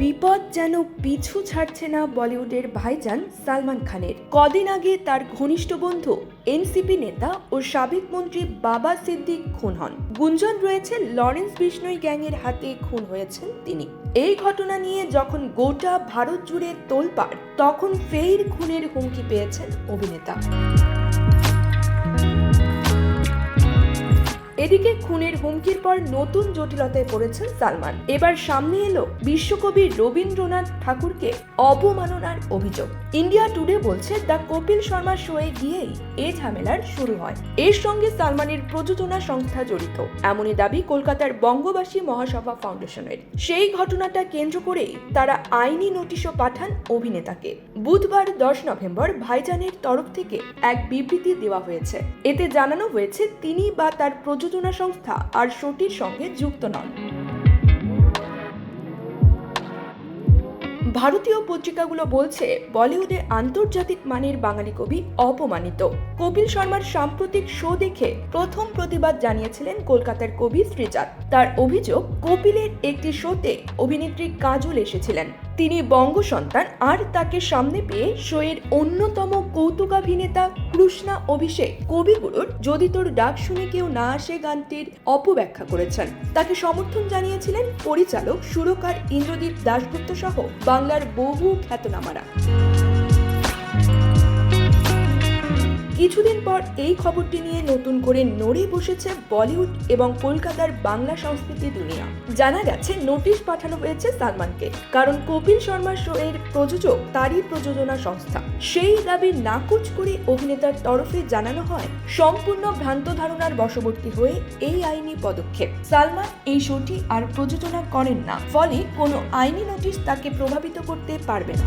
বিপদ যেন পিছু ছাড়ছে না বলিউডের ভাইজান সালমান খানের। কদিন আগে তার ঘনিষ্ঠ বন্ধু, এনসিপি নেতা ও সাবেক মন্ত্রী বাবা সিদ্দিক খুন হন। গুঞ্জন রয়েছে লরেন্স বিষ্ণই গ্যাংয়ের হাতে খুন হয়েছেন তিনি। এই ঘটনা নিয়ে যখন গোটা ভারত জুড়ে তোলপাড়, তখন ফের খুনের হুমকি পেয়েছেন অভিনেতা। এদিকে খুনের হুমকির পর নতুন জটিলতায় পড়েছেন সালমান। এবার সামনে এলো বিশ্বকবি রবীন্দ্রনাথ ঠাকুরকে অবমাননার অভিযোগ। ইন্ডিয়া টুডে বলছে, দ্য কপিল শর্মা শোয়ে গিয়েই এ ঝামেলার শুরু হয়। এর সঙ্গে সালমানের প্রযোজনা সংস্থা জড়িত। এমনই দাবি কলকাতার বঙ্গবাসী মহাসভা ফাউন্ডেশনের। সেই ঘটনাটা কেন্দ্র করেই তারা আইনি নোটিশও পাঠান অভিনেতাকে। বুধবার দশ নভেম্বর ভাইজানের তরফ থেকে এক বিবৃতি দেওয়া হয়েছে। এতে জানানো হয়েছে, তিনি বা তার প্রযোজনা সংস্থা আর শোটির সঙ্গে যুক্ত নন। ভারতীয় পত্রিকাগুলো বলছে, বলিউডে আন্তর্জাতিক মানের বাঙালি কবি অপমানিত। কপিল শর্মার সাম্প্রতিক শো দেখে প্রথম প্রতিবাদ জানিয়েছিলেন কলকাতার কবি শ্রীজাত তার অভিযোগ, কপিলের একটি শোতে অভিনেত্রী কাজল এসেছিলেন। তিনি বঙ্গ সন্তান আর তাকে সামনে পেয়ে শোয়ের অন্যতম কৌতুকাভিনেতা কৃষ্ণা অভিষেক কবিগুরুর যদি তোর ডাক শুনে কেউ না আসে গানটির অপব্যাখ্যা করেছেন। তাকে সমর্থন জানিয়েছিলেন পরিচালক সুরকার ইন্দ্রদীপ দাশগুপ্ত সহ বাংলার বহু খ্যাতনামারা। কিছুদিন পর এই খবরটি নিয়ে নতুন করে নড়ে বসেছে বলিউড এবং কলকাতার বাংলা সংস্কৃতি দুনিয়া। জানা গেছে, নোটিশ পাঠানো হয়েছে সালমানকে, কারণ কপিল শর্মা শো এর প্রযোজক তারই প্রযোজনা সংস্থা। সেই দাবি নাকচ করে অভিনেতার তরফে জানানো হয়, সম্পূর্ণ ভ্রান্ত ধারণার বশবর্তী হয়ে এই আইনি পদক্ষেপ। সালমান এই শোটি আর প্রযোজনা করেন না, ফলে কোনো আইনি নোটিশ তাকে প্রভাবিত করতে পারবে না।